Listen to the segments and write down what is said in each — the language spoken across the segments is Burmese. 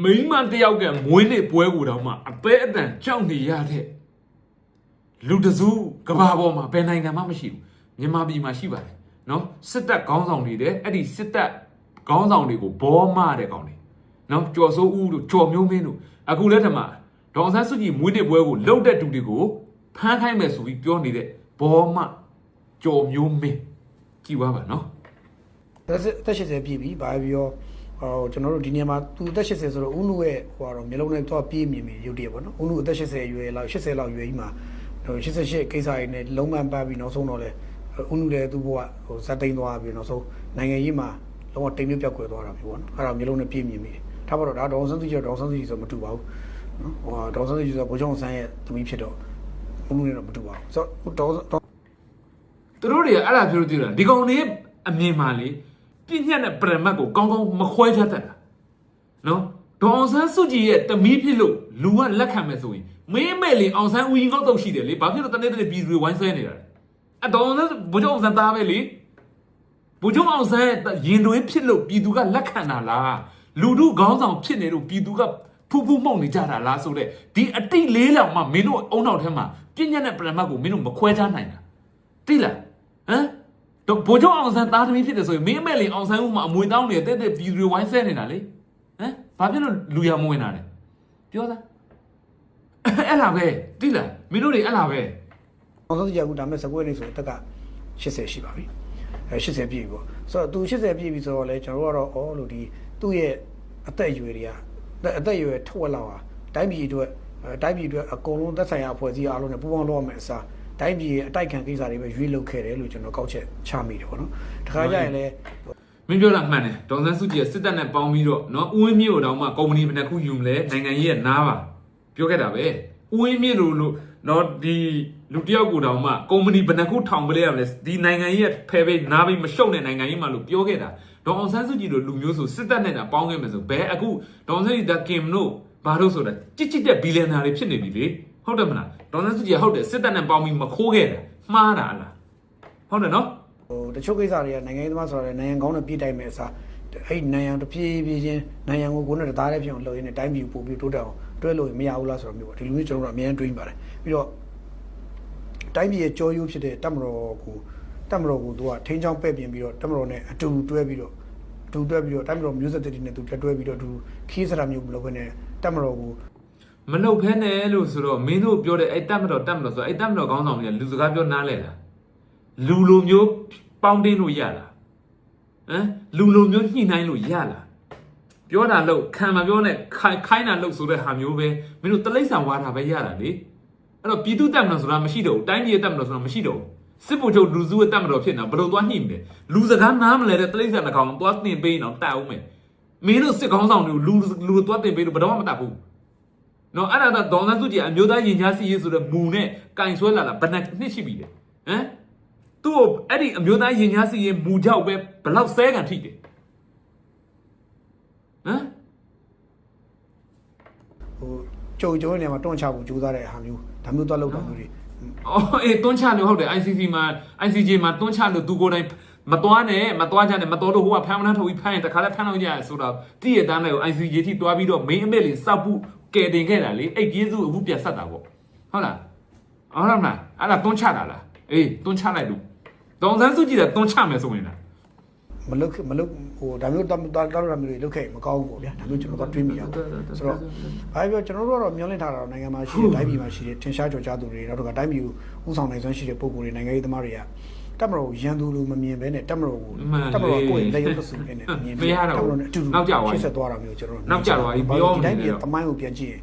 မိန်းမတစ်ယောက်ကမွေးနေ့ပွဲကိုတော့မှအပဲအတန်ကြောက်နေရတဲ့လူတစုကဘာပေါ်မှာဘယ်နိုင်ငံမှမရှိဘူးမြန်မာပြည်မှာရှိပါတယ်နော်စစ်တပ်ခေါင်းဆောင်တွေတဲ့အဲ့ဒီစစ်တပ်ခေါင်းဆောင်တွေကိုဘောမတဲ့ကောင်တွေနော်ကြော်စိုးဦးတို့ကြော်မျိုးမင်းတို့အခုလက်ထက်မှာဒေါအောင်ဆန်းစုကြည်မွေးနေ့ပွဲကိုလှုပ်တဲ့တူတွေကိုဖမ်းခိုင်းမယ်ဆိုပြီးပြောနေတဲ့ဘောမကြော်မျိုးမင်းကြည့်ပါပါနော်သက်သက်80ပြည့်ပြီဘာပဲပြော ဟိုကျွန်တော်တို့ဒီနေရာမှာသူအသက်80ဆိုတော့ဦးနုရဲ့ဟိုကတော့မျိုးလုံးနဲ့တော့ပြေးမြင်မြင်ရုပ်တရက်ပေါ့နော်ဦးနုအသက်80အရွယ်လောက်80လောက်အရွယ်ကြီးမှာဟို88ကိစ္စရင်းနဲ့လုံးဝပတ်ပြီးနောက်ဆုံးတော့လေဦးနုလည်းသူ့ဘဝဟိုဇက်တိန်သွားပြီးနောက်ဆုံးနိုင်ငံရေးမှာလုံးဝတိမ်မြုပ်ပြောက်ကွယ်သွားတာမျိုးပေါ့နော်အဲ့ဒါမျိုးလုံးနဲ့ပြေးမြင်မိတယ်ထားပါတော့ဒါဒေါအောင်ဆန်းစုကြည်ဒေါအောင်ဆန်းစုကြည်ဆိုမတူပါဘူးနော်ဟိုဒေါအောင်ဆန်းစုကြည်ဆိုဗိုလ်ချုပ်အောင်ဆန်းရဲ့သမီးဖြစ်တော့ဦးနုနဲ့တော့မတူပါဘူးဆိုတော့ဒေါသူတို့တွေကအဲ့ဒါပြောလို့ပြောတာဒီကောင်တွေအမြင်မှလေ ပြည့်ညက်တဲ့ပရမတ်ကိုကောင်းကောင်းမခွဲခြားတတ်တာနော်ဒေါအောင်ဆန်းစုကြည်ရဲ့တမီးဖြစ်လို့လူကလက်ခံမယ်ဆိုရင်မင်းမဲ့လေအောင်ဆန်းဦးကြီးကောက်တော့ရှိတယ်လေဘာဖြစ်လို့တနေ့တနေ့ပြည်သူတွေဝိုင်းဆွဲနေတာလဲအဒေါအောင်ဆန်းဘုချုပ်အောင်ဆန်းသားပဲလေဘုချုပ်အောင်ဆန်းရဲ့ရင်သွေးဖြစ်လို့ပြည်သူကလက်ခံတာလားလူတို့ခေါင်းဆောင်ဖြစ်နေလို့ပြည်သူကဖူးဖူးမှုန်နေကြတာလားဆိုတဲ့ဒီအတိတ်လေးလောင်မှမင်းတို့အုံနောက်ထဲမှာပြည့်ညက်တဲ့ပရမတ်ကိုမင်းတို့မခွဲခြားနိုင်တာသိလားဟမ် တော့ဘိုးချုပ်အောင်ဆန်းသားသမီးဖြစ်တယ်ဆိုရင်မင်းအမဲလေးအောင်ဆန်းဦးမှာအမွေတောင်းနေတဲ့တဲ့တဲ့ဗီဒီယိုဝိုင်းဆဲနေတာလေဟမ်ဘာဖြစ်လို့လူရမဝင်တာလဲပြောသားအဲ့လားပဲသိလားမင်းတို့တွေအဲ့လားပဲအောင်ဆုံးကြအခုဒါမဲ့စကွဲနေဆိုအသက်က80ရှိပါပြီအဲ80ပြည့်ပြီပေါ့ဆိုတော့သူ80ပြည့်ပြီဆိုတော့လေကျွန်တော်တို့ကတော့ဩလို့ဒီသူ့ရဲ့အသက်အရွယ်တွေကအသက်အရွယ်ထက်ဝက်လောက်ဟာတိုင်းပြည်အတွက်အဲတိုင်းပြည်အတွက်အကုန်လုံးသက်ဆိုင်ရာအဖွဲ့အစည်းအားလုံးနဲ့ပူးပေါင်းလုပ်ရမယ်အစား တိုင်းပြည်ရဲ့အတိုက်ခံကိစ္စတွေပဲရွေးလုပ်ခဲ့တယ်လို့ကျွန်တော်ကောက်ချက်ချမိတယ်ပေါ့နော်တခါကျရင်လည်းမင်းပြောတာမှန်တယ်ဒေါန်ဆန်းစုကြည်ကစစ်တပ်နဲ့ပေါင်းပြီးတော့နော်ဦးဝင်းမြင့်ကိုတောင်မှကုမ္ပဏီဘယ်နှခုယူမလဲနိုင်ငံရေးရဲ့နားပါပြောခဲ့တာပဲဦးဝင်းမြင့်လို့လို့နော်ဒီလူတယောက်ကိုတောင်မှကုမ္ပဏီဘယ်နှခုထောင်ပလဲရမလဲဒီနိုင်ငံရေးရဲ့ဖယ်ပေးနားပြီးမရှုံတဲ့နိုင်ငံရေးမှလို့ပြောခဲ့တာဒေါန်အောင်ဆန်းစုကြည်တို့လူမျိုးဆိုစစ်တပ်နဲ့တာပေါင်းခဲ့မယ်ဆိုဘယ်အခုဒေါန်ဆန်းစုကြည်ကင်တို့ဘာလို့ဆိုတာကြစ်ကြစ်တဲ့ဘီလီယံနာတွေဖြစ်နေပြီလေ ဟုတ်တယ်မလားဒေါန်ဆန်းစုကြည်ကဟုတ်တယ်စစ်တပ်နဲ့ပေါင်းပြီးမခိုးခဲ့တာမှားတာလားဟုတ်တယ်နော်ဟိုတချို့ကိစ္စတွေကနိုင်ငံရေးသမားဆိုတာလည်းနိုင်ငံကောင်းနဲ့ပြည်တိုင်းမဲ့အစားအဲ့ဒီနိုင်ငံတစ်ပြေးပြေးချင်းနိုင်ငံကိုကိုယ်နဲ့တသားတည်းဖြစ်အောင်လုပ်ရင်းနဲ့တိုင်းပြည်ကိုပို့ပြီးတိုးတက်အောင်တွဲလို့ရင်မရဘူးလားဆိုတော့မျိုးပေါ့ဒီလိုမျိုးကျွန်တော်တို့အများကြီးတွေးပါတယ်ပြီးတော့တိုင်းပြည်ရဲ့ကြောရိုးဖြစ်တဲ့တက်မတော်ကိုတက်မတော်ကိုသူကထိန်းချောင်းပဲ့ပြင်ပြီးတော့တက်မတော်နဲ့အတူတူတွဲပြီးတော့အတူတွဲပြီးတော့တက်မတော်မျိုးဆက်တွေနဲ့သူတွဲပြီးတော့အတူခီးစရာမျိုးမလုပ်ဘဲနဲ့တက်မတော်ကို မလုတ်ဖဲနဲ့လို့ဆိုတော့မင်းတို့ပြောတဲ့အဲ့တက်မတော်တက်မတော်ဆိုအဲ့တက်မတော်ခေါင်းဆောင်တွေကလူစကားပြောနားလဲလားလူလိုမျိုးပေါင်းတင်းလို့ရလားဟမ်လူလိုမျိုးညှိနှိုင်းလို့ရလားပြောတာလို့ခံမပြောနဲ့ခိုင်ခိုင်းတာလို့ဆိုတဲ့ဟာမျိုးပဲမင်းတို့တလိမ့်ဆန်ဝါတာပဲရတာလေအဲ့တော့ပြည်သူတက်မတော်ဆိုတာမရှိတော့ဘူးတိုင်းပြည်တက်မတော်ဆိုတာမရှိတော့ဘူးစစ်ဗိုလ်ချုပ်လူစုရဲ့တက်မတော်ဖြစ်နေတာဘယ်လိုသွားညှိမလဲလူစကားနားမလဲတဲ့တလိမ့်ဆန်တစ်ကောင်သွားတင်ပေးအောင်တတ်အောင်မယ်မင်းတို့စစ်ခေါင်းဆောင်တွေကိုလူလူသွားတင်ပေးလို့ဘယ်တော့မှမတတ်ဘူး နော်အဲ့ဒါတော့ဒေါန်ဆန်းစုကြည်အမျိုးသားရင်ကြားစီရေးဆိုတဲ့မူနဲ့ကင်ဆွဲလာတာဘယ်နှစ်နှစ်ရှိပြီလဲဟမ်သူ့ကိုအဲ့ဒီအမျိုးသားရင်ကြားစီရေးမူကြောက်ပဲဘလောက်ဆဲကန်ထိတယ်ဟမ်ဟိုကြုံကြုံနေမှာတွန့်ချဖို့ကြိုးစားတဲ့ဟာမျိုးဒါမျိုးသွားလုပ်တာမျိုးတွေအော်အေးတွန်းချလို့ဟုတ်တယ် ICC မှာ ICJ မှာတွန်းချလို့သူကိုယ်တိုင်မသွားနဲ့မသွားကြနဲ့မတော်လို့ဟိုကဖမ်းမနှထုတ်ပြီးဖမ်းရင်တခါလည်းဖမ်းလို့ရရဆိုတော့တည့်ရတန်းနဲ့ကို ICJ ထိတွားပြီးတော့မင်းအမေလေးစောက်ဖို့ ကယ်တင်ခဲ့တာလေအဲ့ကျေးဇူးအခုပြန်ဆက်တာပေါ့ဟုတ်လားဟုတ်လားမလားအဲ့ဒါတွန်းချတာလားအေးတွန်းချလိုက်လို့ဒေါန်ဆန်းစုကြည်ကတွန်းချမယ်ဆိုရင်လားမလုတ်မလုတ်ဟိုဒါမျိုးတော့တော့တော့မျိုးတွေလုတ်ခဲ့မကောင်းဘူးပေါ့ဗျာဒါမျိုးကျွန်တော်တို့တွေးမိတာပေါ့ဆိုတော့ဘာပြောကျွန်တော်တို့ကတော့မျောလင့်ထားတာတော့နိုင်ငံမှာရှိတဲ့တိုင်းပြည်မှာရှိတဲ့ထင်ရှားကြော်ကြားသူတွေနောက်တော့ကတိုင်းပြည်ကိုဥဆောင်နိုင်စွမ်းရှိတဲ့ပုံကိုယ်တွေနိုင်ငံရေးသမားတွေက တက်မတော်ကိုရန်သူလိုမမြင်ဘဲနဲ့တက်မတော်ကိုတက်မတော်ကိုယ်လက်ရုပ်သစုနဲ့မြင်ပြီးတက်မတော်နဲ့အတူတူရှေ့ဆက်သွားတာမျိုးကျွန်တော်တို့ဒီတိုင်းပြည်တမိုင်းကိုပြန်ကြည့်ရင်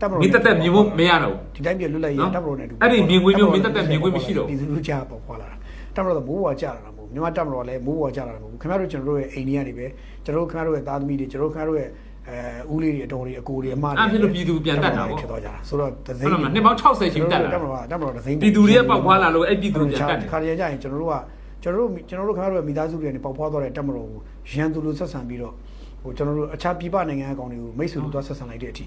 တက်မတော်မင်းတက်တက်မြင်ဖို့မရတော့ဒီတိုင်းပြည်လွတ်လပ်ရေးတက်မတော်နဲ့အတူအဲ့ဒီမြင်ကွင်းမျိုးမင်းတက်တက်မြင်ကွင်းမရှိတော့ပြည်သူလူကြပေါ့ခွာလာတာတက်မတော်ကမိုးပေါ်ကြလာတာမဟုတ်မြန်မာတက်မတော်ကလည်းမိုးပေါ်ကြလာတာမဟုတ်ခင်ဗျားတို့ကျွန်တော်တို့ရဲ့အိမ်ကြီးကနေပဲကျွန်တော်တို့ခင်ဗျားတို့ရဲ့သားသမီးတွေကျွန်တော်တို့ခင်ဗျားတို့ရဲ့ အဲဦးလေးတွေအတော်တွေအကိုတွေအမတွေအဲ့ဖြစ်လို့ပြည်သူပြန်တက်တာပေါ့ဖြစ်သွားကြတာဆိုတော့ဒသိဟုတ်လားမနှစ်ပေါင်း60ချိန်တက်လာတက်မတော်ကတက်မတော်ဒသိပြည်သူတွေကပေါက်ဖွာလာလို့အဲ့ပြည်သူပြန်တက်တယ်ခါရကြရင်ကျွန်တော်တို့ကကျွန်တော်တို့ကျွန်တော်တို့ခင်ဗျားတို့ရဲ့မိသားစုတွေနဲ့ပေါက်ဖွာသွားတဲ့တက်မတော်ကိုရန်သူလိုဆက်ဆံပြီးတော့ဟိုကျွန်တော်တို့အခြားပြည်ပနိုင်ငံအကောင်တွေကိုမိတ်ဆွေလိုသွားဆက်ဆံလိုက်တဲ့အထိ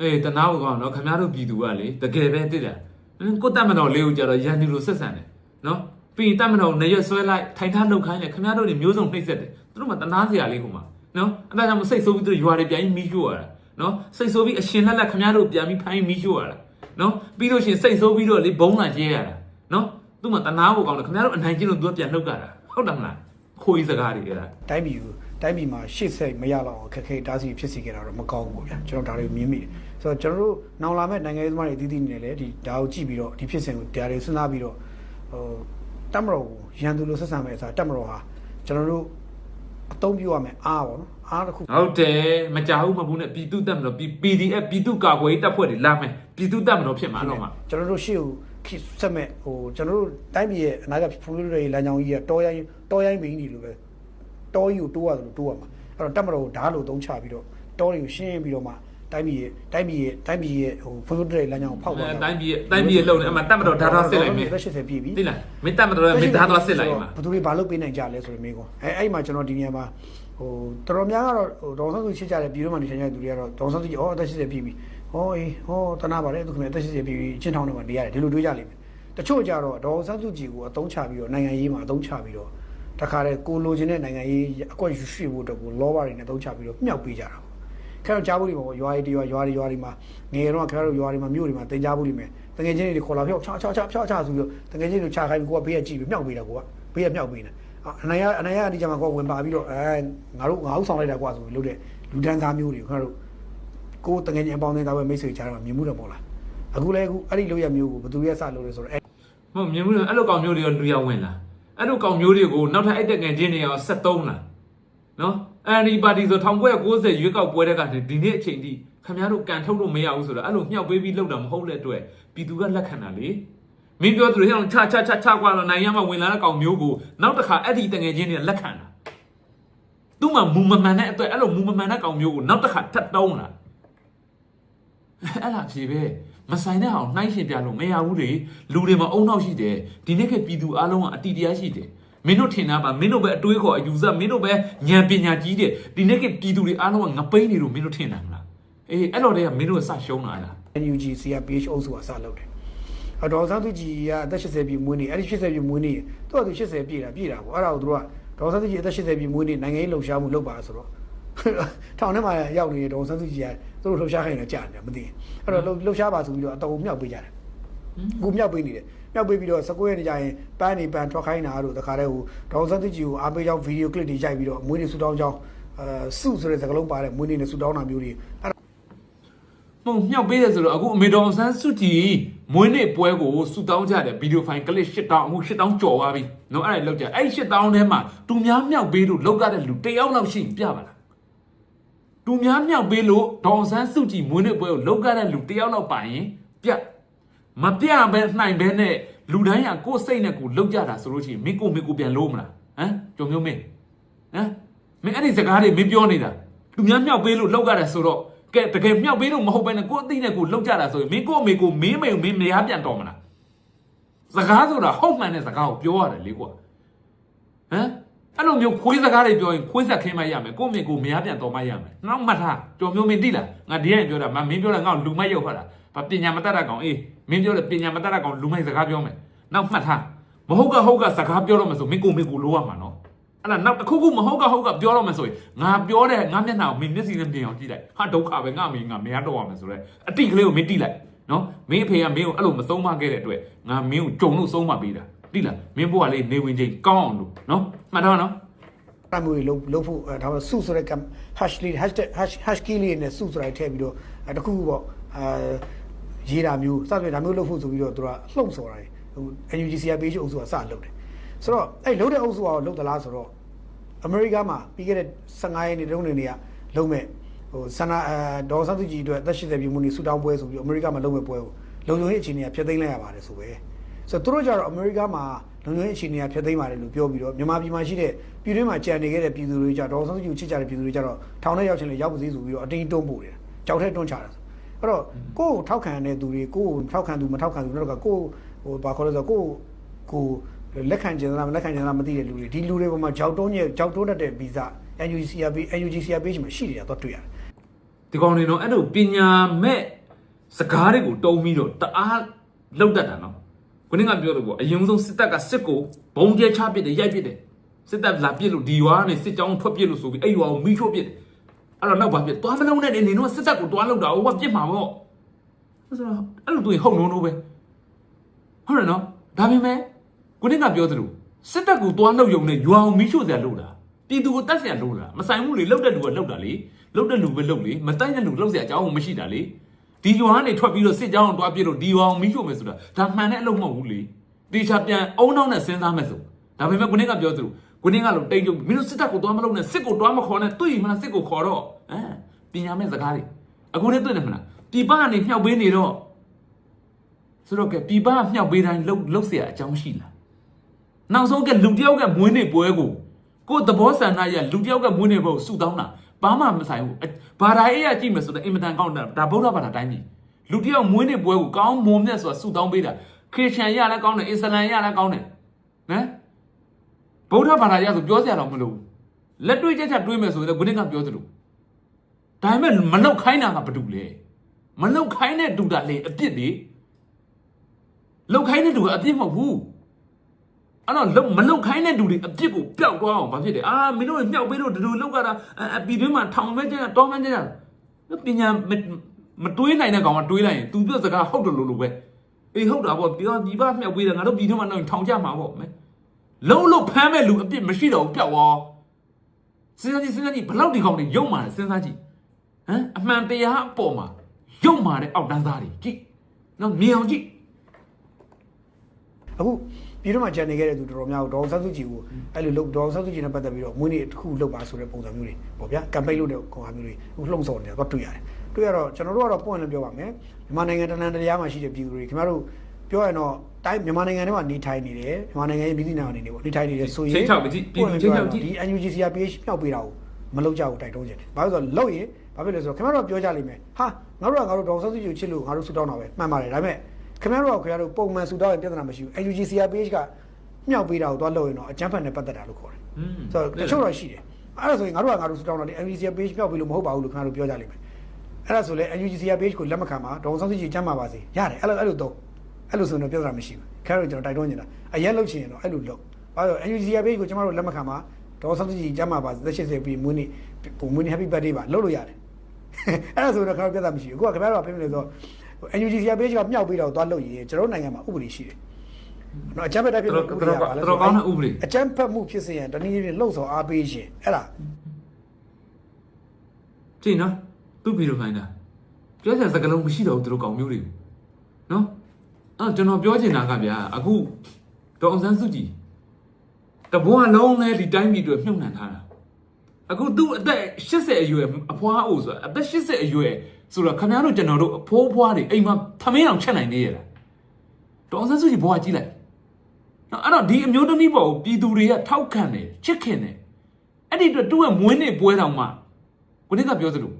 အေးတနာကိုကောင်နော်ခင်ဗျားတို့ပြည်သူကလေတကယ်ပဲတိတယ်ကိုတက်မတော်လေးကိုကြတော့ရန်သူလိုဆက်ဆံတယ်နော်ပြီးတက်မတော်နေရွဆွဲလိုက်ထိုင်ထားနှုတ်ခိုင်းတယ်ခင်ဗျားတို့တွေမျိုးစုံနှိမ့်ဆက်တယ်သူတို့မှတနာစရာလေးဟိုမှာ နော်အဲ့ဒါကြောင့်မစိတ်ဆိုးပြီးသူတို့ရွာတွေပြန်ပြီးမီးရှို့ရတာနော်စိတ်ဆိုးပြီးအရှင်လက်လက်ခမားတို့ပြန်ပြီးဖိုင်းမီးရှို့ရတာနော်ပြီးလို့ရှိရင်စိတ်ဆိုးပြီးတော့လေဘုံလာကျဲရတာနော်သူ့မှာတနာဖို့ကောင်းတယ်ခမားတို့အနိုင်ကျင့်လို့သူကပြန်နှုတ်ကြတာဟုတ်တယ်မလားခိုးကြီးစကားတွေအဲ့ဒါတိုင်းပြည်ကိုတိုင်းပြည်မှာရှေ့ဆက်မရတော့အောင်ခက်ခဲတားဆီးဖြစ်စီခဲ့တာတော့မကောင်းဘူးပေါ့ဗျာကျွန်တော်ဒါတွေမြင်မိတယ်ဆိုတော့ကျွန်တော်တို့နောင်လာမဲ့နိုင်ငံရေးသမားတွေအသီးသီးနေလေဒီဒါကိုကြည့်ပြီးတော့ဒီဖြစ်စဉ်ကိုဒါတွေစဉ်းစားပြီးတော့ဟိုတက်မတော်ကိုရန်သူလိုဆက်ဆံမဲ့အစားတက်မတော်ဟာကျွန်တော်တို့ အသုံးပြုရမယ်အားပေါ့နော်အားတစ်ခုဟုတ်တယ်မကြောက်ဘူးမဘူးနဲ့ပြည်သူတက်မလို့ PDF ပြည်သူကာကွယ်ရေးတပ်ဖွဲ့တွေလာမယ်ပြည်သူတက်မလို့ဖြစ်မှာတော့မှာကျွန်တော်တို့ရှေ့ကိုခိဆက်မဲ့ဟိုကျွန်တော်တို့တိုင်းပြည်ရဲ့အနာဂတ်ဖူးတွေလမ်းကြောင်းကြီးကတောရိုင်းတောရိုင်းမင်းကြီးလိုပဲတောကြီးကိုတိုးရတယ်လို့တိုးရမှာအဲ့တော့တက်မတော်ကိုဓာတ်လို့သုံးချပြီးတော့တောတွေကိုရှင်းပြီးတော့မှ တိုင်းပြည်ရဲ့တိုင်းပြည်ရဲ့တိုင်းပြည်ရဲ့ဟိုဖူးတွေလမ်းကြောင်းကိုဖောက်သွားအဲတိုင်းပြည်တိုင်းပြည်လုံနေအမှတက်မတော်ဓာတ်ထားစစ်လိုက်မယ်80ပြည့်ပြီသိလားမင်းတက်မတော်မင်းဓာတ်ထားစစ်လိုက်မှာဘယ်သူတွေဘာလုပ်ပေးနိုင်ကြလဲဆိုရင်မေးခွန်းအဲအဲ့မှာကျွန်တော်ဒီနေရာမှာဟိုတော်တော်များကတော့ဟိုဒေါန်ဆန်းစုချစ်ကြတယ်ပြည်တော်မှာနေထိုင်ကြတဲ့သူတွေကတော့ဒေါန်ဆန်းစုကြည်ဩအသက်80ပြည့်ပြီဟောအေးဟောတနာပါလေသူခင်ဗျအသက်80ပြည့်ပြီအချင်းထောင်းတွေမှာနေရတယ်ဒီလိုတွေးကြလိမ့်မယ်တချို့ကြတော့ဒေါန်ဆန်းစုကြည်ကိုအသုံးချပြီးတော့နိုင်ငံရေးမှာအသုံးချပြီးတော့တခါတည်းကိုလိုချင်တဲ့နိုင်ငံရေးအကွက်ယူရွှေ့ဖို့အတွက်ကိုလောဘတွေနဲ့အသုံးချပြီးတော့မြှောက်ပေးကြတာပေါ့ ခင်ဗျကြားဖို့ဒီမှာရွာရီတရွာရွာရီရွာရီမှာငယ်တော့ခင်ဗျတို့ရွာရီမှာမြို့တွေမှာတင်ကြားဖို့ဒီမယ်တကယ်ချင်းတွေခေါ်လာဖြောက်ချာချာချာဖြောက်ချဆိုပြီးတော့တကယ်ချင်းတွေချခိုင်းပြီးကိုကဘေးကကြည့်ပြီးမြှောက်ပေးတာကိုကဘေးကမြှောက်ပေးနေအနိုင်ရအနိုင်ရအဒီကြမှာကိုဝင်ပါပြီးတော့အဲငါတို့ငါတို့ဆောင်လိုက်တာကွာဆိုပြီးလုပ်တဲ့လူဒန်းသားမျိုးတွေခင်ဗျားတို့ကိုယ်တငယ်ချင်းအပေါင်းအသင်းသားပဲမိတ်ဆွေချားတော့မြင်မှုတော့ပေါ့လားအခုလည်းအခုအဲ့ဒီလုပ်ရမျိုးကိုဘယ်သူရဲ့စလုပ်လဲဆိုတော့အဲမဟုတ်မြင်မှုအဲ့လိုကောင်မျိုးတွေရောလူရောက်ဝင်လာအဲ့လိုကောင်မျိုးတွေကိုနောက်ထပ်အဲ့တက်ငယ်ချင်းတွေရော73လာနော် အန်ဒီပါတီဆို1990ရွေးကောက်ပွဲတဲ့ကနေဒီနေ့အချိန်ထိခင်ဗျားတို့ကန်ထုတ်လို့မရဘူးဆိုတော့အဲ့လိုမြှောက်ပေးပြီးလောက်တာမဟုတ်တဲ့အတွက်ပြည်သူကလက်ခံတာလေမင်းပြောသူတွေဟောချာချာချာချာကွာတော့နိုင်ရမှာဝင်လာတဲ့ကောင်မျိုးကိုနောက်တစ်ခါအဲ့ဒီတငယ်ချင်းတွေလက်ခံတာသူ့မှာမူမမှန်တဲ့အတွက်အဲ့လိုမူမမှန်တဲ့ကောင်မျိုးကိုနောက်တစ်ခါထပ်တုံးလာအဲ့လားဖြေပဲမဆိုင်တဲ့အောင်နှိုင်းရှင်ပြလို့မရဘူးလေလူတွေမှာအုံနောက်ရှိတယ်ဒီနေ့ကပြည်သူအလုံးကအတီတရားရှိတယ် မင်းတို့ထင်တာပါမင်းတို့ပဲအတွေးခေါ်အယူဆမင်းတို့ပဲဉာဏ်ပညာကြီးတယ်ဒီနေ့ကပြည်သူတွေအလုံးကငပိန်းနေလို့မင်းတို့ထင်တာမလားအေးအဲ့လိုတည်းကမင်းတို့ကစရှုံးလာတာ NUG CRPH အုပ်စုကစလုပ်တယ်အတော်ဆန်းသူကြီးကအသက်80ပြည့်မွေးနေအဲ့ဒီ80ပြည့်မွေးနေသူကသူ80ပြည့်တာပြည့်တာပေါ့အဲ့ဒါကိုသူတို့ကဒေါ်ဆန်းသူကြီးအသက်80ပြည့်မွေးနေနိုင်ငံရေးလှုပ်ရှားမှုလုပ်ပါဆိုတော့ထောင်ထဲမှာရောက်နေတဲ့ဒေါ်ဆန်းစုကြည်ကသူတို့လှုပ်ရှားခိုင်းနေကြတယ်မသိဘူးအဲ့တော့လှုပ်ရှားပါဆိုပြီးတော့အတော်မြောက်ပေးကြတယ် အခုမြောက်ပေးနေတယ်မြောက်ပေးပြီးတော့19ရက်နေကြရင်ပန်းနေပန်းထွက်ခိုင်းတာတို့တခါတည်းဟိုဒေါ်ဆန်းစုကြည်ကိုအားပေးကြောင်းဗီဒီယိုကလစ်တွေရိုက်ပြီးတော့မွေးနေဆူတောင်းကြောင်းအဲစုဆိုတဲ့စကားလုံးပါတဲ့မွေးနေနဲ့ဆူတောင်းတာမျိုးတွေအဲ့မဟုတ်မြောက်ပေးတယ်ဆိုတော့အခုအမေတော်ဆန်းစုကြည်မွေးနေ့ပွဲကိုဆူတောင်းကြတယ်ဗီဒီယိုဖိုင်ကလစ်8000အခု8000ကျော်သွားပြီနော်အဲ့ဒါလောက်ကြအဲ့8000ထဲမှာသူများမြောက်ပေးလို့လောက်ကြတဲ့လူတယောက်လောက်ရှိရင်ပြပါလားသူများမြောက်ပေးလို့ဒေါန်ဆန်းစုကြည်မွေးနေ့ပွဲကိုလောက်ကြတဲ့လူတယောက်လောက်ပါရင်ပြ မပြဘဲနိုင်ဘဲနဲ့လူတိုင်းကကိုယ်စိတ်နဲ့ကိုယ်လောက်ကြတာဆိုလို့ရှိရင်မင်းကိုမင်းကိုပြန်လို့မလားဟမ်ကြုံမျိုးမင်းဟမ်မင်းအဲ့ဒီစကားတွေမင်းပြောနေတာလူများမြောက်ပေးလို့လောက်ကြတယ်ဆိုတော့ကဲတကယ်မြောက်ပေးလို့မဟုတ်ဘဲနဲ့ကိုယ်အသိနဲ့ကိုယ်လောက်ကြတာဆိုရင်မင်းကိုမေကိုမင်းမေကိုမင်းမရပြန်တော်မလားစကားဆိုတာဟုတ်မှန်တဲ့စကားကိုပြောရတယ်လေကွာဟမ်အဲ့လိုမျိုးခွေးစကားတွေပြောရင်ခွေးဆက်ခင်းမရမယ်ကိုယ့်မေကိုမရပြန်တော်မရမယ်နောက်မှတ်ထားကြော်မျိုးမင်းတိလားငါဒီရင်ပြောတာမမင်းပြောတာငါ့ကိုလူမိုက်ရောက်ခါတာဗ ပညာမတတ်တဲ့ကောင်အေးမင်းပြောတယ်ပညာမတတ်တဲ့ကောင်လူမိုက်စကားပြောမယ်နောက်မှတ်ထားမဟုတ်ကဟုတ်ကစကားပြောတော့မယ်ဆိုမင်းကိုမေကိုလိုရမှာနော်အဲ့ဒါနောက်တစ်ခုခုမဟုတ်ကဟုတ်ကပြောတော့မယ်ဆိုရင်ငါပြောတဲ့ငါမျက်နှာကိုမင်းမျက်စိနဲ့မြင်အောင်ကြည့်လိုက်ဟာဒုက္ခပဲငါမင်းငါမရတော့ရမယ်ဆိုတော့အတိကလေးကိုမင်းတိလိုက်နော်မင်းအဖေကမင်းကိုအဲ့လိုမဆုံးမခဲ့တဲ့အတွက်ငါမင်းကိုကြုံလို့ဆုံးမပေးတာတိလားမင်းဘဝလေးနေဝင်ချိန်ကောင်းအောင်လို့နော်မှတ်ထားနော်အမျိုးတွေလုံးလုံးဖို့အဲဒါမှစုဆိုတဲ့ hash လေး hashtag hash hash key လေးနဲ့စုဆိုတာထည့်ပြီးတော့အဲတခုခုပေါ့အဲ ရေးတာမျိုးစသဖြင့်ဒါမျိုးလုပ်ဖို့ဆိုပြီးတော့သူကလှုံ့ဆော်တာတွေဟို NUGC page အုပ်စုကစလုပ်တယ်ဆိုတော့အဲ့လုပ်တဲ့အုပ်စုကလုပ်သလားဆိုတော့အမေရိကမှာပြီးခဲ့တဲ့15ရက်နေ့တုန်းကနေကလုံးမဲ့ဟိုဆန္ဒအဲဒေါ်ဆန်းစုကြည်အတွက်အသက်80ပြည့်မှုနေဆူတောင်းပွဲဆိုပြီးအမေရိကမှာလုံးမဲ့ပွဲကိုလုံခြုံရေးအခြေအနေကဖျက်သိမ်းလိုက်ရပါတယ်ဆိုပဲဆိုတော့သူတို့ကြတော့အမေရိကမှာလုံခြုံရေးအခြေအနေကဖျက်သိမ်းပါတယ်လို့ပြောပြီးတော့မြန်မာပြည်မှာရှိတဲ့ပြည်တွင်းမှာကြံနေခဲ့တဲ့ပြည်သူတွေကြတော့ဒေါ်ဆန်းစုကြည်ကိုချစ်ကြတဲ့ပြည်သူတွေကြတော့ထောင်ထဲရောက်ချင်လေရောက်ပါစေဆိုပြီးတော့အတင်းတွန်းပို့တယ်ကြောက်ထဲတွန်းချတာ အဲ့တော့ကိုယ့်ကိုထောက်ခံတဲ့သူတွေကိုယ့်ကိုထောက်ခံသူမထောက်ခံသူတို့ကကိုယ့်ဟိုဘာခေါ်လဲဆိုတော့ကိုယ့်ကိုလက်ခံကျင်လားမလက်ခံကျင်လားမသိတဲ့လူတွေဒီလူတွေပေါ်မှာကြောက်တုံးရဲ့ကြောက်တိုးတတ်တဲ့ဗီဇ NUGCRP NUGCRP မှာရှိနေတာတော့တွေ့ရတယ်ဒီကောင်တွေတော့အဲ့လိုပညာမဲ့စကားတွေကိုတုံးပြီးတော့တအားလောက်တတ်တာနော်ခုနကပြောလို့ပေါ့အရင်ဆုံးစစ်တပ်ကစစ်ကိုဘုံကျဲချပစ်တယ်ရိုက်ပစ်တယ်စစ်တပ်လာပြစ်လို့ဒီရွာကနေစစ်ကြောင်းထွက်ပြစ်လို့ဆိုပြီးအဲ့ရွာကိုမိချို့ပြစ် အဲ့တော့နောက်ဘာပြစ်သွားမလုံးနဲ့နေနေတော့စစ်တပ်ကိုတွားလောက်တာဟိုကပြစ်မှာပေါ့ဆိုတော့အဲ့လိုသူဟုတ်လုံးလုံးပဲဟုတ်တယ်နော်ဒါပေမဲ့ကိုနစ်ကပြောသလိုစစ်တပ်ကိုတွားလောက်ယုံနဲ့ရွာကိုမိချို့စရာလို့လားပြည်သူကိုတတ်စရာလို့လားမဆိုင်ဘူးလေလောက်တဲ့လူကလောက်တာလေလောက်တဲ့လူပဲလောက်လေမတိုက်တဲ့လူလောက်စရာအကြောင်းမရှိတာလေဒီရွာကနေထွက်ပြီးတော့စစ်ကြောင်းကိုတွားပြစ်လို့ဒီရွာကိုမိချို့မယ်ဆိုတာဒါမှန်တဲ့အလုပ်မဟုတ်ဘူးလေတေချာပြန်အုံနောက်နဲ့စဉ်းစားမယ်ဆိုဒါပေမဲ့ကိုနစ်ကပြောသလိုကိုနစ်ကလို့တိတ်ကြုံမင်းတို့စစ်တပ်ကိုတွားမလုပ်နဲ့စစ်ကိုတွားမခေါ်နဲ့တွေ့ရင်မလားစစ်ကိုခေါ်တော့ ဟမ်ပညာမဲ့စကားတွေအခုလည်းတွေ့တယ်မလားဒီပကနေမြှောက်ပေးနေတော့ဆိုတော့ကဒီပကမြှောက်ပေးတိုင်းလှုပ်လှုပ်เสียအကြောင်းရှိလားနောက်ဆုံးကလူတယောက်ကမွေးနေ့ပွဲကိုကိုယ်သဘောဆန္ဒရလူတယောက်ကမွေးနေ့ပွဲကိုဆူတောင်းတာဘာမှမဆိုင်ဘူးဘာသာရေးရကြည့်မယ်ဆိုတော့အင်မတန်ကောင်းတာဒါဗုဒ္ဓဘာသာတိုင်းပြည်လူတယောက်မွေးနေ့ပွဲကိုကောင်းမွန်မြတ်ဆိုတာဆူတောင်းပေးတာခရစ်ယာန်ရလည်းကောင်းတယ်အစ္စလမ်ရလည်းကောင်းတယ်ဟမ် ဗုဒ္ဓဘာသာရဆိုပြောစရာတော့မလိုဘူးလက်တွေ့ချက်ချက်တွေးမယ်ဆိုရင်လည်းဂုဏ်ကပြောသလို ဒါပေမဲ့မလောက်ခိုင်းတာကဘာတူလဲမလောက်ခိုင်းတဲ့တူတာလေအပြစ်လေလောက်ခိုင်းတဲ့တူကအပြစ်မဟုတ်ဘူးအဲ့တော့လောက်မလောက်ခိုင်းတဲ့တူတွေအပြစ်ကိုပျောက်သွားအောင်ဘာဖြစ်လဲအာမင်းတို့မြောက်ပေးလို့ဒီလိုလောက်ကတာအပီတွင်းမှာထောင်မဲကျတောင်းမဲကျပညာမတွေးနိုင်တဲ့ကောင်ကတွေးလိုက်ရင် तू ပြောစကားဟုတ်တယ်လို့လို့ပဲအေးဟုတ်တာပေါ့ဒီတော့ဒီဘမြောက်ပေးတယ်ငါတို့ပြည်ထဲမှာတော့ထောင်ကြမှာပေါ့မဲလုံးလုံးဖမ်းမဲ့လူအပြစ်မရှိတော့ဘူးပျောက်သွားစဉ်းစားကြည့်စဉ်းစားကြည့်ဘလောက်ဒီကောင်တွေယုံမာတယ်စဉ်းစားကြည့် ဟမ်အမှန်တရားအပေါ်မှာယုံမာတဲ့အောက်တန်းသားတွေကြည့်နော်မြင်အောင်ကြည့်အခုပြည်တော်မှာဂျန်နေခဲ့တဲ့သူတော်တော်များဒေါအောင်ဆန်းစုကြည်ကိုအဲ့လိုလုပ်ဒေါအောင်ဆန်းစုကြည်နဲ့ပတ်သက်ပြီးတော့မွေးနေ့တစ်ခုလုပ်ပါဆိုတဲ့ပုံစံမျိုးတွေပေါ့ဗျာကမ်ပိန်းလုပ်တဲ့ကောင်မျိုးတွေအခုလှုံ့ဆော်နေတာတော့တွေ့ရတယ်တွေ့ရတော့ကျွန်တော်တို့ကတော့ပွင့်လည်းပြောပါမယ်မြန်မာနိုင်ငံတနန်တရားမှာရှိတဲ့ပြည်သူတွေခင်ဗျားတို့ပြောရတော့တိုင်းမြန်မာနိုင်ငံထဲမှာနေထိုင်နေတယ်မြန်မာနိုင်ငံရဲ့ပြည်သူနိုင်ငံအနေနဲ့ပေါ့နေထိုင်နေတယ်ဆိုရင်ချင်းချောက်ကြည့်ပြည်ချင်းချောက်ကြည့်ဒီ NUGCRPH မြောက်ပေးတာကိုမလုပ်ကြဘူးတိုက်တွန်းချင်တယ်ဘာလို့လဲဆိုတော့လုပ်ရင် ဘာဖြစ်လဲဆိုတော့ခင်ဗျားတို့ကပြောကြလိမ့်မယ်ဟာငါတို့ကငါတို့ဒေါအောင်ဆန်းစုကြည်ကိုချစ်လို့ငါတို့ဆူတောင်းတာပဲမှန်ပါတယ်ဒါပေမဲ့ခင်ဗျားတို့ကခင်ဗျားတို့ပုံမှန်ဆူတောင်းရင်ပြဿနာမရှိဘူး NUGCRPH ကမြောက်ပေးတာကိုသွားလုပ်ရင်တော့အကြမ်းဖက်နဲ့ပတ်သက်တာလို့ခေါ်တယ်อืมဆိုတော့တချို့တော့ရှိတယ်အဲ့ဒါဆိုရင်ငါတို့ကငါတို့ဆူတောင်းတာလေ NUGCRPH မြောက်ပေးလို့မဟုတ်ပါဘူးလို့ခင်ဗျားတို့ပြောကြလိမ့်မယ်အဲ့ဒါဆိုလဲ NUGCRPH ကိုလက်မခံပါဒေါအောင်ဆန်းစုကြည်ကျမ်းပါပါစေရတယ်အဲ့လိုအဲ့လိုတော့အဲ့လိုဆိုရင်တော့ပြဿနာမရှိဘူးခင်ဗျားတို့ကျွန်တော်တိုက်တွန်းနေတာအရင်လုပ်ချင်ရင်တော့အဲ့လိုလုပ်ဘာလို့ NUGCRPH ကိုကျွန်တော်တို့လက်မခံပါဒေါအောင်ဆန်းစုကြည်ကျမ်းပါပါစေသက်80ပြီးမွေးနေ့ပုံမွေးနေ့ Happy Birthday ပါလုပ်လို့ရတယ် အဲ့ဒါဆိုတော့ခင်ဗျားတို့ပြဿနာမရှိဘူးအခုကခင်ဗျားတို့ကပြင်မလို့ဆိုတော့ NUGCRPH ကမြောက်ပေးတာကိုသွားလုပ်ရင်ကျွန်တော်တို့နိုင်ငံမှာဥပဒေရှိတယ်နော်အကြမ်းဖက်တိုက်ဖြစ်တော်လို့တော်တော်တော်ကောင်းတဲ့ဥပဒေအကြမ်းဖက်မှုဖြစ်စေရင်တနည်းနည်းလှုပ်ဆောင်အားပေးရှင်အဲ့ဒါကြည့်နော်သူ့ဗီဒီယိုခိုင်းတာပြောစရာစကားလုံးမရှိတော့ဘူးသူတို့ကောင်မျိုးတွေနော်အဲ့ကျွန်တော်ပြောချင်တာကဗျာအခုဒေါအောင်ဆန်းစုကြည်တဘွားလုံးလဲဒီတိုင်းပြည်အတွက်မြုပ်နှံထားတာ အခုသူ့အသက်80အရွယ်အဖွားအိုဆိုတာအသက်80အရွယ်ဆိုတော့ခင်ဗျားတို့ကျွန်တော်တို့အဖိုးဖွားတွေအိမ်မှာသမင်းအောင်ချက်နိုင်နေရတာဒေါအောင်ဆန်းစုကြည်ဘွားကြည့်လိုက်နော်အဲ့တော့ဒီအမျိုးသမီးပေါ်ကိုပြည်သူတွေကထောက်ခံတယ်ချစ်ခင်တယ်အဲ့ဒီအတွက်သူ့ရဲ့မွေးနေ့ပွဲတော်မှာကိုနစ်ကပြောသလို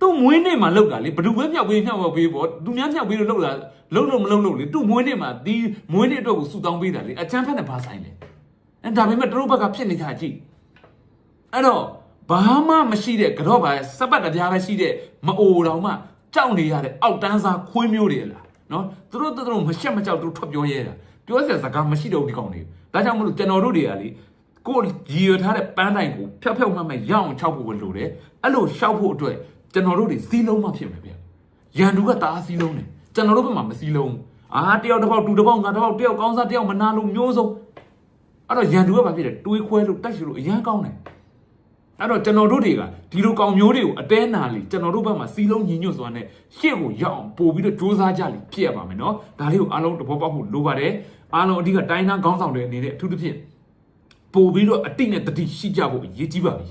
သူ့မွေးနေ့မှာလောက်တာလေဘယ်သူပဲမြောက်ပေးမြောက်ပေးပေါ့သူများမြောက်ပေးလို့လောက်တာလုံးလုံးမလုံးလို့လေသူ့မွေးနေ့မှာဒီမွေးနေ့အတွက်ကိုဆူတောင်းပေးတာလေအချမ်းဖက်နဲ့ဘာဆိုင်လဲအဲ့ဒါပေမဲ့သူတို့ဘက်ကဖြစ်နေတာကြည့် အဲ့တော့ဘာမှမရှိတဲ့ကတော့ပါစပတ်တပြားပဲရှိတဲ့မအိုတော်မှကြောက်နေရတဲ့အောက်တန်းစားခွေးမျိုးတွေလားနော်သူတို့သူတို့မရှက်မကြောက်သူတို့ထွက်ပြောရဲတာပြောစရာစကားမရှိတော့ဘူးဒီကောင်တွေဒါကြောင့်မလို့ကျွန်တော်တို့တွေကလေကိုယ်ရည်ရထားတဲ့ပန်းတိုင်ကိုဖျောက်ဖျောက်မှတ်မှတ်ရအောင်ချောက်ဖို့လိုတယ်အဲ့လိုရှောက်ဖို့အတွက်ကျွန်တော်တို့တွေစီးလုံးမှဖြစ်မယ်ဗျရန်သူကတားစီးလုံးတယ်ကျွန်တော်တို့ဘက်မှာမစီးလုံးအာတယောက်တစ်ပေါက်တူတစ်ပေါက်ငါတစ်ပေါက်တယောက်ကောင်းစားတယောက်မနာလို့မျိုးစုံအဲ့တော့ရန်သူကဘာဖြစ်လဲတွေးခွဲလို့တိုက်ရှလို့အရန်ကောင်းတယ် အဲ့တော့ကျွန်တော်တို့တွေကဒီလိုကောင်မျိုးတွေကိုအတဲနာလေကျွန်တော်တို့ဘက်မှာစီလုံးညီညွတ်စွာနဲ့ရှေ့ကိုရောက်အောင်ပို့ပြီးတော့စ조사ကြလိဖြစ်ရပါမယ်နော်ဒါလေးကိုအားလုံးတဘောပေါက်ဖို့လိုပါတယ်အားလုံးအဓိကတိုင်းသားခေါင်းဆောင်တွေအနေနဲ့အထူးသဖြင့်ပို့ပြီးတော့အတိနဲ့တတိရှိကြဖို့အရေးကြီးပါပြီ